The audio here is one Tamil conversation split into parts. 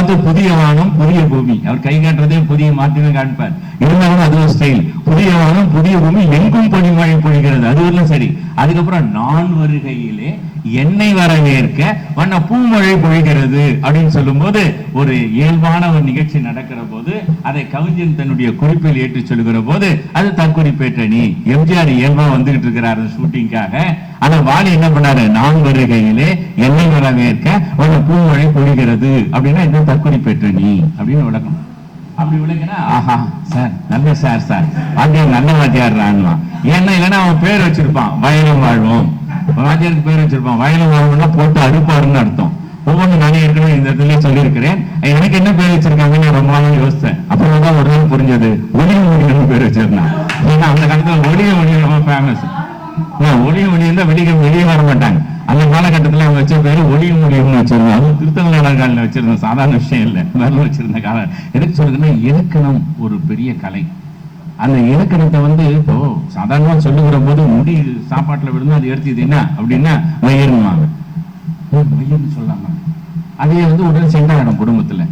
பார்த்து புதிய வானம் புதிய பூமி. அவர் கை காட்டுறதே புதிய மாற்றினை காண்பார் இருந்தாலும் அது ஒரு ஸ்டைல் புதிய வானம் புதிய பூமி எங்கும் பனிமழை பொழிகிறது. அது வரலாம் சரி. அதுக்கப்புறம் நான் வருகையிலே என்னை வரவேற்க வண்ண பூமழை பொழிகிறது அப்படின்னு சொல்லும்போது ஒரு இயல்பான ஒரு நிகழ்ச்சி நடக்கிற போது அதை கவிஞன் தன்னுடைய குறிப்பில் ஏற்றி சொல்லுகிற போது அது தற்குறிப்பேற்ற நீ. எம்ஜிஆர் இயல்பா வந்துகிட்டு இருக்கிறார் ஷூட்டிங்காக. ஆனா வாலி என்ன பண்ணாரு? நான் வருகையிலே என்னை வரவேற்க வண்ண பூமழை பொழிகிறது அப்படின்னா இது தற்குறிப்பேற்ற நீ அப்படின்னு விளக்கணும். அப்படி விளக்கினா ஆஹா சார் நல்ல சார் சார். வாத்தியார் நல்ல வாத்தியார் ஏன்னா இல்லைன்னா அவன் பேர் வச்சிருப்பான் வயலும் வாழ்வோம். வாத்தியாருக்கு பேர் வச்சிருப்பான் வயலும் வாழ்வோம்னா போட்டு அறுப்பாருன்னு அர்த்தம். ஒவ்வொன்றும் நானே ஏற்கனவே இந்த இடத்துல சொல்லியிருக்கிறேன். எனக்கு என்ன பேர் வச்சிருக்காங்கன்னு ரொம்ப நாள் யோசித்தேன். அப்புறம் தான் ஒரு நாள் புரிஞ்சது ஒளிய மொழிகள் பேர் வச்சிருந்தான். ஏன்னா அந்த காலத்துல ஒளிய மொழி ரொம்ப ஃபேமஸ் ஒளிய மொழி இருந்தா வெளியே வெளியே வர மாட்டாங்க. அந்த காலகட்டத்துல அவங்க வச்ச பேர் ஒளிய மொழியம்னு வச்சிருந்தோம். அதுவும் திருத்தங்களான காலில் வச்சிருந்த சாதாரண விஷயம் இல்லை. வரல வச்சிருந்த காலம் எதுக்கு சொல்லுதுன்னா இலக்கணம் ஒரு பெரிய கலை. அந்த இலக்கணத்தை வந்து இப்போ சாதாரணமா சொல்லுகிற போது முடி சாப்பாட்டுல விழுந்து அது எடுத்து என்ன அப்படின்னா மயிர்னுவாங்க மயிர்னு சொல்லாங்க அதே வந்து உடல் சென்றாயிடும் குடும்பத்துல.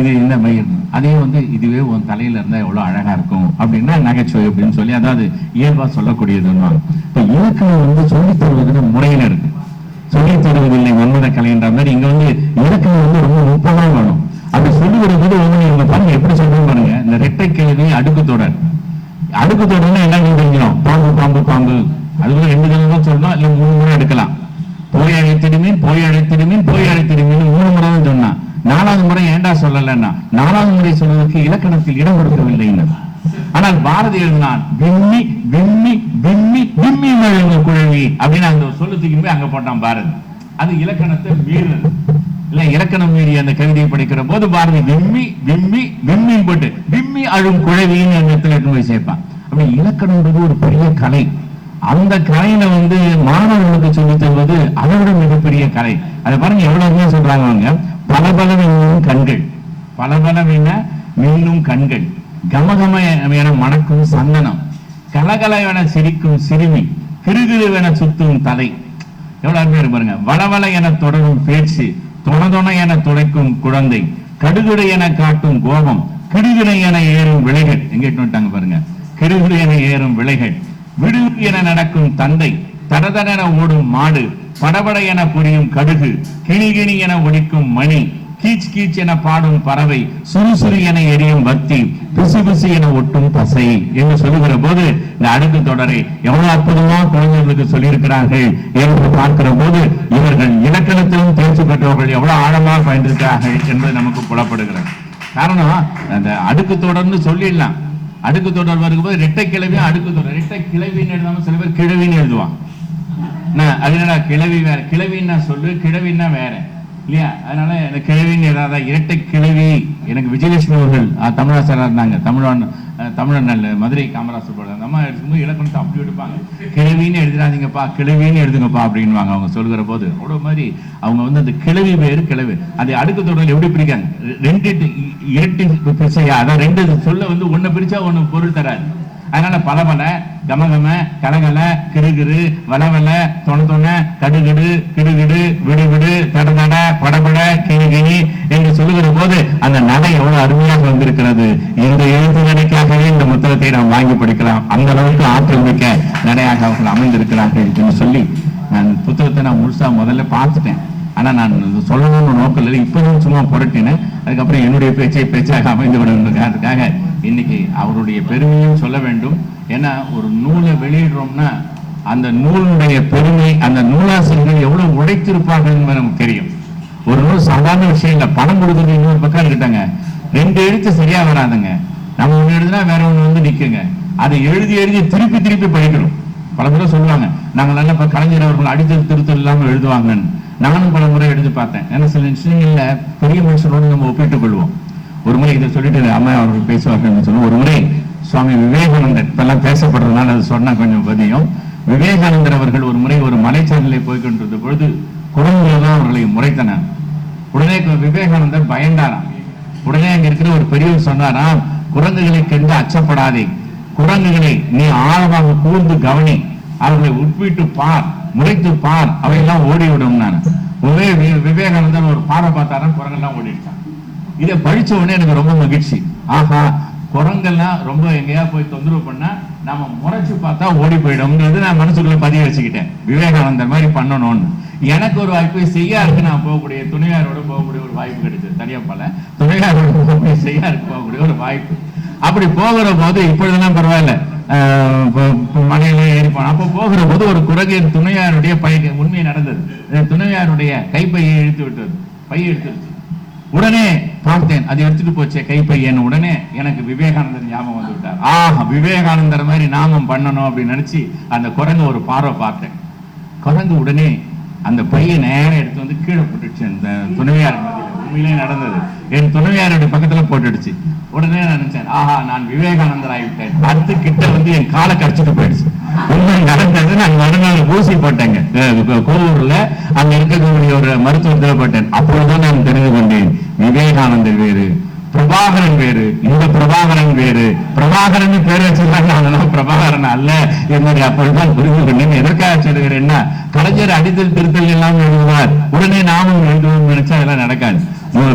இது என்ன மயிர்னு? அதே வந்து இதுவே உன் தலையில இருந்தா எவ்வளவு அழகா இருக்கும் அப்படின்னா நகைச்சுவை அப்படின்னு சொல்லி அதாவது இயல்பா சொல்லக்கூடியதுன்னு இப்ப இலக்கணம் வந்து சொல்லித் தருவதுன்னு முறையில இருக்கு. சொல்லி தருவதில்லை மன்மத கலைன்ற மாதிரி இங்க வந்து இலக்கணம் வந்து ரொம்ப நுட்பமா வேணும். அப்படி சொல்லி வரும்போது வந்து நீங்க பாருங்க எப்படி சொல்றோம் பாருங்க. இந்த ரெட்டை கேள்வி அடுக்கு தொடர். அடுக்கு தொடர்னா என்ன தெரிஞ்சிடும் பாம்பு பாம்பு பாம்பு. அதுக்குள்ள ரெண்டு தடவை சொல்லணும் இல்ல மூணு முறை எடுக்கலாம். போய் அழைத்திடுமீன் போய் அழைத்திடுமீன் போய் அழைத்திடுமீன் மூணு முறை தான் சொன்னான் நாலாவது முறை ஏண்டா சொல்லலன்னா? நாலாவது முறை சொல்வதற்கு இலக்கணத்தில் இடம் கொடுக்கவில்லைன்னு ஆனால் பாரதி எழுதினான் விம்மி விம்மி விம்மி விம்மி மழங்க குழவி அப்படின்னு அந்த சொல்லு தூக்கி போய் அங்க போட்டான் பாரதி. அது இலக்கணத்தை மீறுது இல்ல இலக்கணம் மீறி அந்த கவிதையை படிக்கிற போது பாரதி விம்மி விம்மி விம்மி போட்டு விம்மி அழும் குழவின்னு அந்த இடத்துல எடுத்து போய் சேர்ப்பான். அப்படி இலக்கணம்ன்றது ஒரு பெரிய கலை. அந்த கலையில வந்து மாணவர்களுக்கு சொல்லி தருவது அதோட மிகப்பெரிய கலை. அதை பாருங்க எவ்வளவு சொல்றாங்க அவங்க பல மின்னும் கண்கள். பல மின்ன மின்னும் கண்கள். கமகம என மணக்கும் சந்தனம். கலகலவென சிரிக்கும் சிறுமி. கிருகிருவென சுத்தும் தலை. எவ்வளவு அருமையா பாருங்க. வளவள என தொடரும் பேச்சு தொணதொண என துடைக்கும் குழந்தை கடுகுடை என காட்டும் கோபம் கிடுகிடை என ஏறும் விலைகள் எங்க விட்டாங்க பாருங்க. கிடுகிடு என ஏறும் விலைகள் விடுவிடு என நடக்கும் தந்தை தடதடென ஓடும் மாடு படபட என புரியும் கடுகு கிணி கிணி என ஒழிக்கும் மணி கீச் கீச் என பாடும் பறவை சுறுசுறு என எரியும் பக்தி பிசு பிசு என ஒட்டும் பசை என்று சொல்லுகிற போது இந்த அடுக்கு தொடரை எவ்வளவு அற்புதமா குழந்தைகளுக்கு சொல்லியிருக்கிறார்கள் என்று பார்க்கிற போது இவர்கள் இலக்கணத்திலும் தேர்ச்சி பெற்றவர்கள் எவ்வளவு ஆழமாக பயந்திருக்கிறார்கள் என்பது நமக்கு புலப்படுகிறது. காரணம் அந்த அடுக்கு தொடர்ந்து சொல்லிடலாம். அடுக்கு தொடர் வரும்போது இரட்டை கிளவியும் அடுக்கு தொடர். இரட்டை கிளவின்னு எழுதாம சில பேர் கிழவின்னு எழுதுவான் நான் அது என்னடா கிழவி வேற. கிழவின்னா சொல்லு கிழவின்னா வேற. இல்லையா? அதனால இந்த கிழவின்னு ஏதாவது இரட்டை கிழவி. எனக்கு விஜயலட்சுமி அவர்கள் அஹ், இருந்தாங்க. தமிழன் தமிழன் நல்ல மதுரை காமராசர் போல அந்த அம்மா எடுக்கும்போது இலக்கணத்தை அப்படி எடுப்பாங்க. கிழவின்னு எழுதிடாதீங்கப்பா கிழவின்னு எழுதுங்கப்பா அப்படின்வாங்க அவங்க சொல்கிற போது. அவ்வளோ மாதிரி அவங்க வந்து அந்த கிழவி பேரு கிழவி. அது அடுக்கு தொடரில் எப்படி பிரிக்காங்க ரெண்டு இரட்டு பிரிச்சையா அதான் ரெண்டு சொல்ல வந்து ஒண்ணு பிரிச்சா ஒண்ணு பொருள் தராது. அதனால பலபல கமகம கலகல கிருகிரு வளவல தொண தொண கடுகிடு கிடுகிடு விடுவிடு தடதட படபட கிணி கிணி என்று சொல்லுகிற போது அந்த நடை எவ்வளவு அருமையாக வந்திருக்கிறது. இந்த எழுத்து நடைக்காகவே இந்த புத்தகத்தை நாம் வாங்கி படிக்கலாம். அந்த அளவுக்கு ஆற்றல் மிக்க நடையாக அவர்கள் அமைந்திருக்கிறார்கள் என்று சொல்லி நான் புத்தகத்தை நான் முழுசா முதல்ல பார்த்துட்டேன். ஆனா நான் சொல்லணும்னு நோக்கம் இல்லை. இப்பதான் சும்மா புரட்டினேன். அதுக்கப்புறம் என்னுடைய பேச்சை பேச்சாக அமைந்து விடுவதற்காக இன்னைக்கு அவருடைய பெருமையும் சொல்ல வேண்டும். ஏன்னா ஒரு நூலை வெளியிடுறோம்னா அந்த நூலுடைய பெருமை அந்த நூலாசிரியர்கள் எவ்வளவு உழைத்திருப்பார்கள் நமக்கு தெரியும். ஒரு நூல் சாதாரண விஷயம் இல்லை பணம் கொடுக்குறது இன்னொரு பக்கம் இருக்கிட்டாங்க ரெண்டு எழுத்து சரியா வராதுங்க. நம்ம ஒன்று எழுதுனா வேற ஒண்ணு வந்து நிற்குங்க அதை எழுதி எழுதி திருப்பி திருப்பி படிக்கணும். பல முறை சொல்லுவாங்க நாங்கள் நல்ல இப்ப கலைஞர் அவர்கள் அடித்தல் திருத்தல் இல்லாமல் எழுதுவாங்கன்னு. நானும் பல முறை எழுதி பார்த்தேன். ஏன்னா சில விஷயங்கள்ல பெரிய மனுஷனோடு நம்ம ஒப்பிட்டுக் கொள்வோம். ஒரு முறை இதை சொல்லிட்டு அம்மா அவர்கள் பேசுவார்கள் சொல்லுவோம் ஒரு முறை சுவாமி விவேகானந்தர் இப்பெல்லாம் பேசப்படுறதுனால அது சொன்னா கொஞ்சம் பதியும் விவேகானந்தர் அவர்கள் ஒரு முறை ஒரு மலைச்சாரலை போய் கொண்டிருந்த பொழுது குரங்குகள் தான் அவர்களை முறைத்தனர். உடனே விவேகானந்தர் பயந்தாராம். உடனே அங்க இருக்கிற ஒரு பெரியவர் சொன்னாராம் குரங்குகளை கண்டு அச்சப்படாதே. குரங்குகளை நீ ஆழமாக கூர்ந்து கவனி. அவர்களை உட்பிட்டு பார் முறைத்து பார் அவையெல்லாம் ஓடிவிடும் நான். ஒரே விவேகானந்தர் ஒரு பாடம் பார்த்தாரன் குரங்கெல்லாம் ஓடிடுச்சான் இதை படிச்ச உடனே எனக்கு ரொம்ப மகிழ்ச்சி. ஆஹா குரங்கெல்லாம் ரொம்ப எங்கேயா போய் தொந்தரவு பண்ணா நாம முறைச்சு பார்த்தா ஓடி போயிடும்ங்கிறது நான் மனசுக்குள்ள பதிவு வச்சுக்கிட்டேன். விவேகானந்தர் மாதிரி பண்ணணும்னு. எனக்கு ஒரு வாய்ப்பு செய்யாருக்கு நான் போகக்கூடிய துணையாரோட போகக்கூடிய ஒரு வாய்ப்பு கிடைச்சது. தனியா பல. துணையாரோட போகக்கூடிய செய்யாருக்கு போகக்கூடிய ஒரு வாய்ப்பு. அப்படி போகிற போது இப்பொழுதெல்லாம் பரவாயில்ல. ஆஹ் இப்ப- அப்போ போகிற போது ஒரு குரங்கு துணையாருடைய பையன் உண்மை நடந்தது. துணையாருடைய கைப்பையை இழுத்து விட்டது. பையை எடுத்துருச்சு உடனே பார்த்தேன் அது எடுத்துட்டு போச்சே கைப்பையன் உடனே எனக்கு விவேகானந்தர் ஞாபகம் வந்து விட்டார். ஆஹ் விவேகானந்தர் மாதிரி நாமும் பண்ணணும் அப்படின்னு நினைச்சு அந்த குரங்கு ஒரு பார்வை பார்த்தேன். குரங்கு உடனே அந்த பையன் நேரம் எடுத்து வந்து கீழே போட்டுச்சு அந்த துணைவியார் உண்மையிலே நடந்தது. என் துணைவியாருடைய பக்கத்துல போட்டுடுச்சு. உடனே நான் நினைச்சேன் ஆஹா நான் விவேகானந்தர் ஆகிவிட்டேன் அடுத்து கிட்ட வந்து என் காலை கடிச்சிட்டு போயிடுச்சு. உண்மை நடந்தது நான் மறுநாள் ஊசி போட்டேங்க. கோவூர்ல அங்க இருக்கக்கூடிய ஒரு மருத்துவத்தில் போட்டேன் அப்பொழுதுதான் நான் தெரிந்து கொண்டேன் விவேகானந்தர் வேறு பிரபாகரன் வேறு இந்த பிரபாகரன் வேறு. பிரபாகரன் பேர் வச்சிருக்காங்க அதெல்லாம் பிரபாகரன் அல்ல என்னுடைய அப்பொழுதுதான் புரிந்து கொண்டேன். எதற்காக சொல்கிறேன்னா கலைஞர் அடித்தல் திருத்தல் எல்லாம் எழுதுவார் உடனே நாமும் எழுதுவோம் நினைச்சா அதெல்லாம் நடக்காது.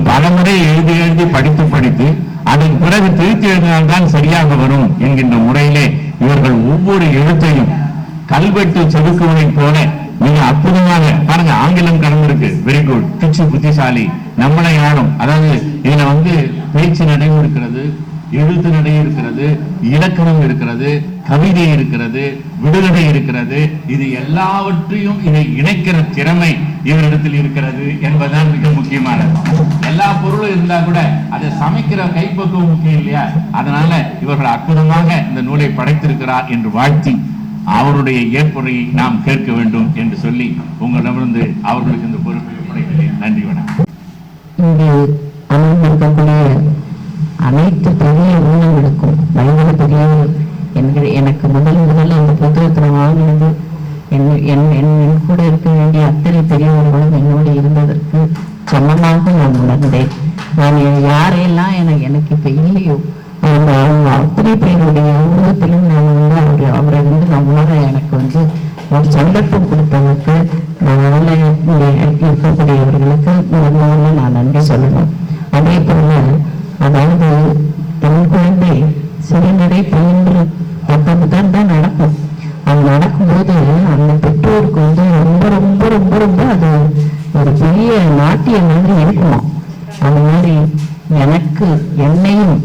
பலமுறை எழுதி எழுதி படித்து படித்து அதன் பிறகு திருத்தி எழுதினால்தான் சரியாக வரும் என்கின்ற முறையிலே இவர்கள் ஒவ்வொரு எழுத்தையும் கல்வெட்டு செதுக்குவதைப் போல மிக அற்புதமாக பாருங்க ஆங்கிலம் கலந்திருக்கு வெரி குட் பிச்சு புத்திசாலி. நம்மளை யாரும் அதாவது இதுல வந்து பேச்சு நடையும் இருக்கிறது எழுத்து நடை இருக்கிறது இலக்கணம் இருக்கிறது கவிதை இருக்கிறது விடுதலை இருக்கிறது. இது எல்லாவற்றையும் இதை இணைக்கிற திறமை இவரிடத்தில் இருக்கிறது என்பதுதான் மிக முக்கியமானது. எல்லா பொருளும் இருந்தா கூட அதை சமைக்கிற கைப்பக்குவம் முக்கியம் இல்லையா? அதனால இவர்கள் அற்புதமாக இந்த நூலை படைத்திருக்கிறார் என்று வாழ்த்தி அவருடைய ஏற்புரையை நாம் கேட்க வேண்டும் என்று சொல்லி உங்களிடமிருந்து அவர்களுக்கு இந்த பொறுப்பை நன்றி. நான் நன்றி சொல்லணும் அதே போல அதாவது என் குழந்தை சிறுநடை பயின்று அப்பதான் தான் நடக்கும். அது நடக்கும்போது அந்த பெற்றோருக்கு வந்து ரொம்ப ரொம்ப ரொம்ப ரொம்ப அது ஒரு பெரிய நாட்டிய மாதிரி இருக்குமா அந்த மாதிரி எனக்கு என்னையும்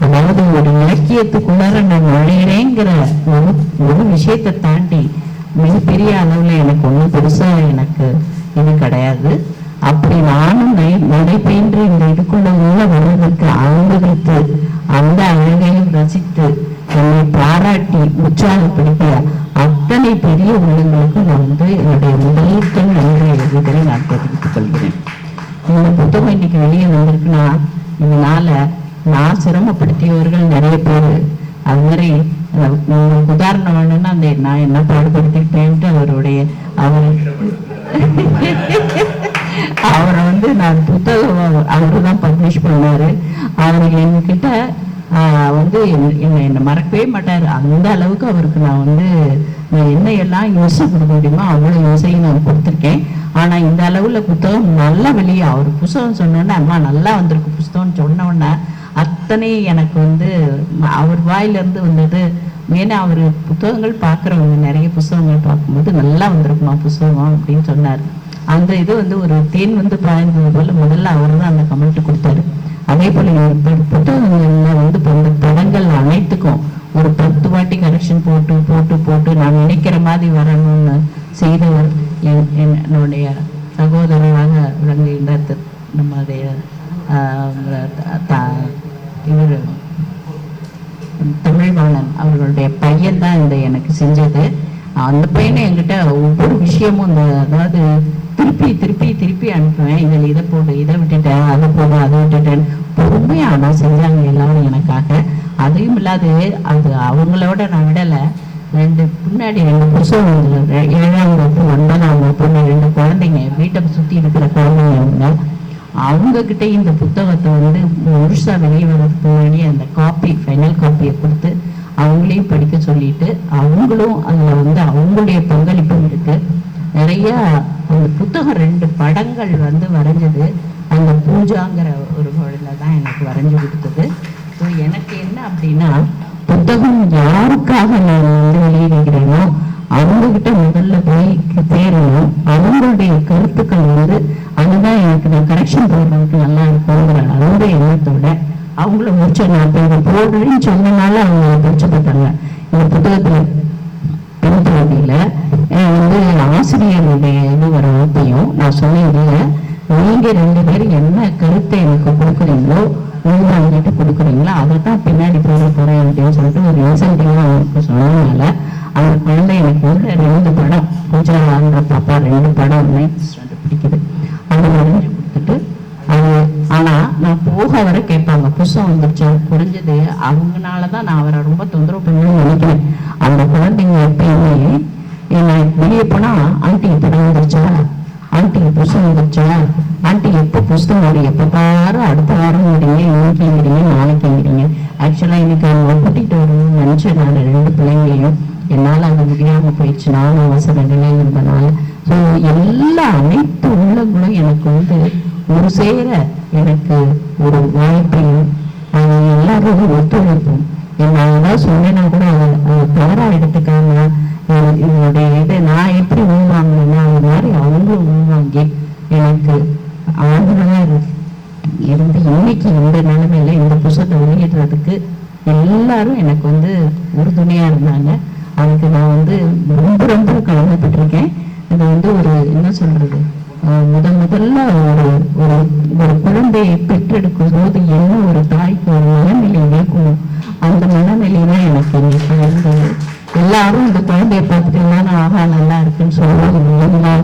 அதாவது ஒரு இலக்கியத்துக்குள்ளார நான் நுழையிறேங்கிற ஒரு ஒரு விஷயத்தை தாண்டி மிகப்பெரிய அளவில் எனக்கு ஒன்றும் பெருசாக எனக்கு இது கிடையாது. அப்படி நானும் நை- நடைபயின்று இந்த இதுக்குள்ள உள்ள வருவதற்கு அனுபவித்து அந்த அழகையும் ரசித்து என்னை பாராட்டி உற்சாகப்படுத்திய அத்தனை பெரிய உள்ளங்களுக்கு நான் வந்து என்னுடைய முதலுக்கு நன்றி எழுதுதலை நான் தெரிவித்துக் கொள்கிறேன். இந்த புத்தகம் இன்னைக்கு வெளியே வந்திருக்குன்னா இதனால நான் சிரமப்படுத்தியவர்கள் நிறைய பேர். அது மாதிரி உதாரணம் வேணும்னா அந்த நான் என்ன பாடுபடுத்திட்டேன்ட்டு அவருடைய அவர் அவரை வந்து நான் புத்தகம் அவரு தான் பப்ளிஷ் பண்ணாரு. அவர் என்கிட்ட வந்து என்னை என்னை மறக்கவே மாட்டார். அந்த அளவுக்கு அவருக்கு நான் வந்து நான் என்ன எல்லாம் யோசனை கொடுக்க முடியுமோ அவ்வளோ யோசையும் நான் கொடுத்துருக்கேன். ஆனால் இந்த அளவில் புத்தகம் நல்லா வெளியே அவர் புத்தகம் சொன்னோன்னே அம்மா நல்லா வந்திருக்கு புஸ்தகம்னு சொன்ன உடனே அத்தனை எனக்கு வந்து அவர் வாயிலிருந்து வந்தது ஏன்னா அவர் புத்தகங்கள் பார்க்குறவங்க நிறைய புத்தகங்கள் பார்க்கும்போது நல்லா வந்திருக்குமா புத்தகம் அப்படின்னு சொன்னார். அந்த இது வந்து ஒரு தேன் வந்து பாய்ந்தது போல முதல்ல அவர் தான் அந்த கமெண்ட் கொடுத்தாரு. அதே போல புத்தகங்கள்ல வந்து இந்த படங்கள் அனைத்துக்கும் ஒரு பத்து வாட்டி கரெக்ஷன் போட்டு போட்டு போட்டு நான் நினைக்கிற மாதிரி வரணும்னு செய்தவர் என்- என்னுடைய சகோதரராக விளங்குகின்ற நம்முடைய இவர். தமிழ்வாணன் அவர்களுடைய பையன் தான் இந்த எனக்கு செஞ்சது. அந்த பையனை என்கிட்ட ஒவ்வொரு விஷயமும் இந்த அதாவது திருப்பி திருப்பி திருப்பி அனுப்புவேன். இதில் இதை போடு இதை விட்டுட்டேன் அதை போடு அதை விட்டுட்டேன் பொறுமையாக ஆனால் செஞ்சாங்க எல்லாரும் எனக்காக. அதையும் இல்லாது அது அவங்களோட நான் விடலை. ரெண்டு பின்னாடி ரெண்டு புருஷன் ஏழாம் வகுப்பு ஒன்பதாம் வகுப்புன்னு ரெண்டு குழந்தைங்க வீட்டை சுற்றி அவங்க கிட்ட இந்த புத்தகத்தை வந்து முழுசா வெளியே வர்றதுக்கு முன்னாடி அந்த காப்பி ஃபைனல் காப்பியை கொடுத்து அவங்களையும் படிக்க சொல்லிட்டு அவங்களும் அதுல வந்து அவங்களுடைய பங்களிப்பும் இருக்கு. நிறைய அந்த புத்தகம் ரெண்டு படங்கள் வந்து வரைஞ்சது. அந்த பூஜாங்கிற ஒரு குழந்தை தான் எனக்கு வரைஞ்சு கொடுத்தது. ஸோ எனக்கு என்ன அப்படின்னா புத்தகம் யாருக்காக நான் வந்து வெளியிடுகிறேனோ அவங்க கிட்ட முதல்ல போய் சேரணும் அவங்களுடைய கருத்துக்கள் வந்து அதுதான் எனக்கு நான் கரெக்ஷன் போடுறதுக்கு நல்லா இருக்குங்கிற அந்த எண்ணத்தோட அவங்கள முடிச்ச நான் இப்போ இதை போடுறேன்னு சொன்னனால அவங்க பிடிச்சு போட்டாங்க இந்த புத்தகத்துல பின்பகுதியில வந்து ஆசிரியருடைய இது ஒரு நான் சொன்னேன் நீங்கள் நீங்க ரெண்டு பேரும் என்ன கருத்தை எனக்கு கொடுக்குறீங்களோ உள்வாங்கிட்டு கொடுக்குறீங்களோ? அதை தான் பின்னாடி போட போறேன் அப்படின்னு சொல்லிட்டு ஒரு இன்சென்டிவா அவருக்கு சொன்னதுனால அந்த குழந்தை எனக்கு வந்து ரெண்டு படம் பூஜா ஆந்திர பாப்பா ரெண்டு படம் நைன்த் அதை கொடுத்துட்டு அது ஆனா நான் போக வர கேட்பாங்க. புதுசாக வந்துருச்சு குறைஞ்சது அவங்கனாலதான் நான் அவரை ரொம்ப தொந்தரவு பண்ணணும்னு நினைக்கிறேன். அந்த குழந்தைங்க எப்பயுமே என்னை வெளியே போனா ஆண்டி படம் வந்துருச்சா? ஆண்டி புதுசம் வந்துருச்சா? ஆண்டி எப்போ புஸ்தகம் வரும் எப்போ பாரு அடுத்த வாரம் வரீங்க இன்னைக்குங்கிறீங்க நாளைக்குங்கிறீங்க ஆக்சுவலா இன்னைக்கு அவங்க கூட்டிட்டு வரணும்னு நினச்சேன் நான் ரெண்டு பிள்ளைங்களையும் என்னால் அது முடியாமல் போயிடுச்சு. நானும் அவசர நிலையில் இருந்தனால ஸோ எல்லா அனைத்து உள்ளங்களும் எனக்கு வந்து ஒரு சேர எனக்கு ஒரு வாய்ப்பையும் அது ஒத்துழைப்பும். நான் ஏதாவது சொன்னேன்னா கூட அதை அதை தவறா எடுத்துக்காம என்னுடைய இதை நான் எப்படி உள்வாங்கினேன்னா அது மாதிரி அவங்களும் உள்வாங்கி எனக்கு ஆதரவாக இரு- இருந்து இன்னைக்கு இந்த நிலைமையில இந்த புத்தகத்தை வெளியிடுறதுக்கு எல்லாரும் எனக்கு வந்து உறுதுணையாக இருந்தாங்க. அதுக்கு நான் வந்து ரொம்ப ரொம்ப கடமைப்பட்டிருக்கேன் இது வந்து ஒரு என்ன சொல்றது? முத முதல்ல ஒரு ஒரு ஒரு குழந்தையை பெற்றெடுக்கும் போது என்ன ஒரு தாய்க்கு ஒரு மனநிலை இருக்கும் அந்த மனநிலை தான் எனக்கு இன்னைக்கு இருந்தது எல்லாரும் இந்த குழந்தைய பார்த்துட்டு எல்லாரும் ஆகா நல்லா இருக்குன்னு சொல்லுவாங்க இல்லைங்களா?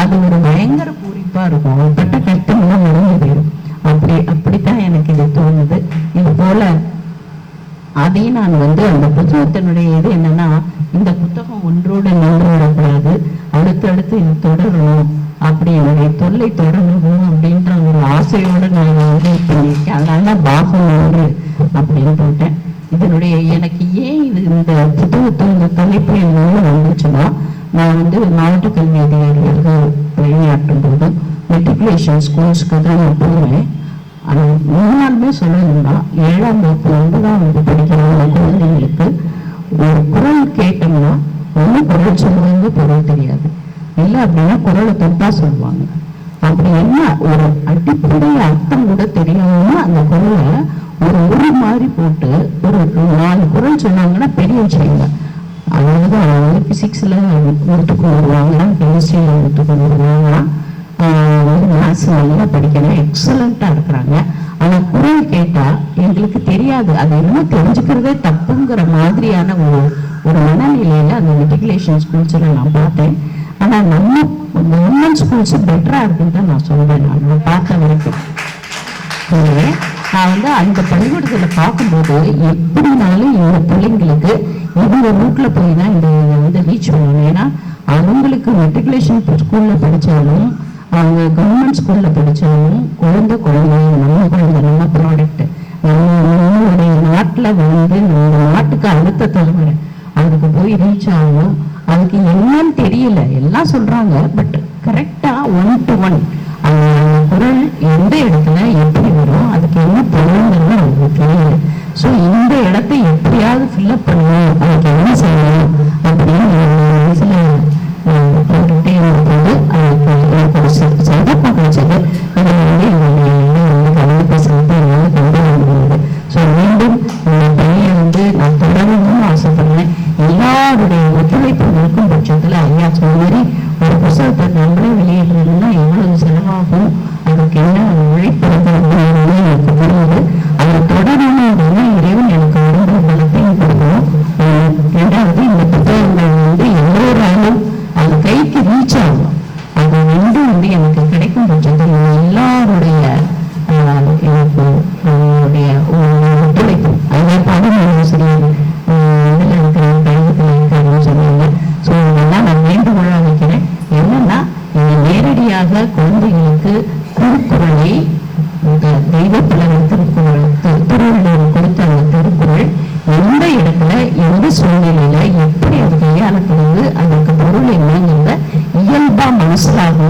அது ஒரு பயங்கர பூரிப்பா இருக்கும். அவங்க பட்ட கஷ்டம்லாம் மறந்து போயிடும் அப்படி அப்படித்தான் எனக்கு இது தோணுது. இது போல அதையும் நான் வந்து அந்த புத்தகத்தினுடைய இது என்னன்னா இந்த புத்தகம் ஒன்றோடு நின்று விடக்கூடாது அடுத்தடுத்து இது தொடரணும். அப்படி என்னுடைய தொல்லை தொடரணும் அப்படின்ற ஒரு ஆசையோட நான் வந்து பண்ணியிருக்கேன் அதனால பாகம் ஒன்று அப்படின்னு போட்டேன். இதனுடைய எனக்கு ஏன் இது இந்த புத்தகத்தை இந்த தலைப்பு என்னன்னு வந்துச்சுன்னா நான் வந்து மாவட்ட கல்வி அதிகாரிகளுக்கு பணியாற்றும் போது மெட்ரிகுலேஷன் ஸ்கூல்ஸ்க்கு தான் நான் போவேன். ஆனா முன்னாலுமே சொல்லணும்னா ஏழாம் வகுப்பு ஒன்பதாம் வகுப்பு படிக்கிற அந்த குழந்தைங்களுக்கு ஒரு குரல் கேட்டோம்னா ஒன்றும் குரல் சொல்லுவது பொருள் தெரியாது. இல்ல அப்படின்னா குரலை தொட்டா சொல்லுவாங்க. அப்படி என்ன ஒரு அடிப்படை அர்த்தம் கூட தெரியாம அந்த குரலை ஒரு ஒரு மாதிரி போட்டு ஒரு நாலு குரல் சொன்னாங்கன்னா பெரிய விஷயங்க. அதாவது அவங்க வந்து பிசிக்ஸில் ஒத்துக்கு வருவாங்களாம் கெமிஸ்ட்ரியில் ஒத்துக்கு வருவாங்களாம் ஆஹ் மேத்ஸ் நல்லா படிக்கணும் எக்ஸலண்ட்டாக இருக்கிறாங்க. ஆனால் குரல் கேட்டா எங்களுக்கு தெரியாது. அது என்ன தெரிஞ்சுக்கிறதே தப்புங்கிற மாதிரியான ஒரு ஒரு மனநிலையில அந்த மெட்ரிகுலேஷன் ஸ்கூல்ஸில் நான் பார்த்தேன். ஆனால் நம்ம கவர்மெண்ட் ஸ்கூல்ஸ் பெட்டராக இருக்குன்னு தான் நான் சொல்கிறேன் நான் பார்த்த வரைக்கும். நான் வந்து அந்த பள்ளிக்கூடத்தில் பார்க்கும்போது எப்படினாலும் இந்த பிள்ளைங்களுக்கு இவங்க ரூட்டில் போய் தான் இந்த இதை வந்து ரீச் பண்ணணும். ஏன்னா அவங்களுக்கு மெட்ரிகுலேஷன் ஸ்கூலில் படித்தாலும் அவங்க கவர்மெண்ட் ஸ்கூலில் படித்தாலும் குழந்தை குழந்தை நம்ம குழந்தை நம்ம ப்ராடக்ட் நம்ம நம்மளுடைய நாட்டில் வந்து நம்ம நாட்டுக்கு அடுத்த தலைமுறை. அதுக்கு போய் ரீச் ஆகணும். அதுக்கு என்னன்னு தெரியல. எல்லாம் சொல்றாங்க பட் கரெக்டா ஒன் டு ஒன் அந்த குரல் எந்த இடத்துல எப்படி வரும் அதுக்கு என்ன பண்ணுங்கிறது நமக்கு தெரியல. ஸோ இந்த இடத்த எப்படியாவது ஃபில்லப் பண்ணணும். அதுக்கு என்ன செய்யணும் அப்படின்னு வந்து எனக்கு கிடைக்கும் பட்சத்தில் நம்ம எல்லாருடைய எனக்கு நம்மளுடைய ஒத்துழைப்பு அதே பாதுகாப்பு சரியாக இதில் இருக்கிற கழகத்தில் இருக்கிறோம் சொன்னாங்க ஸோ இதெல்லாம் நான் தெய்வத்தில் திருக்குறள் திருவள்ளுவர் கொடுத்த அந்த திருக்குறள் எந்த இடத்துல எந்த சூழ்நிலையில எப்படி அது கையாளப்படுது அதற்கு பொருள் என்னங்கிறத இயல்பா மனசிலாகும்